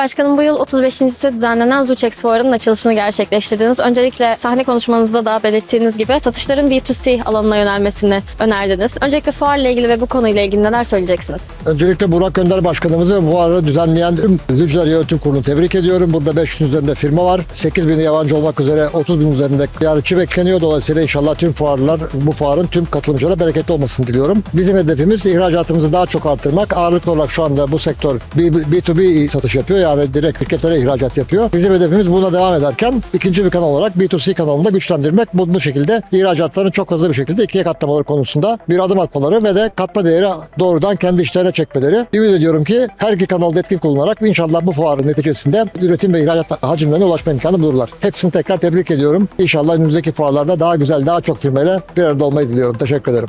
Başkanım bu yıl 35.si düzenlenen Zuçex Fuarı'nın açılışını gerçekleştirdiniz. Öncelikle sahne konuşmanızda da belirttiğiniz gibi satışların B2C alanına yönelmesini önerdiniz. Öncelikle fuarla ilgili ve bu konuyla ilgili neler söyleyeceksiniz? Öncelikle Burak Önder Başkanımızı ve arada düzenleyen Züccar Yönetim Kurulu'nu tebrik ediyorum. Burada 500 üzerinde firma var. 8 bin yabancı olmak üzere 30 bin üzerinde ziyaretçi bekleniyor. Dolayısıyla inşallah tüm fuarlar, bu fuarın tüm katılımcılara bereketli olmasını diliyorum. Bizim hedefimiz ihracatımızı daha çok arttırmak. Ağırlıklı olarak şu anda bu sektör B- B2B satış yapıyor. Yani direkt şirketlere ihracat yapıyor. Bizim hedefimiz buna devam ederken ikinci bir kanal olarak B2C kanalını da güçlendirmek. Bu şekilde ihracatların çok hızlı bir şekilde ikiye katlamaları konusunda bir adım atmaları ve de katma değeri doğrudan kendi işlerine çekmeleri. Ümit ediyorum ki her iki kanalda etkin kullanarak inşallah bu fuarın neticesinde üretim ve ihracat hacimlerine ulaşma imkanı bulurlar. Hepsini tekrar tebrik ediyorum. İnşallah önümüzdeki fuarlarda daha güzel, daha çok firmayla bir arada olmayı diliyorum. Teşekkür ederim.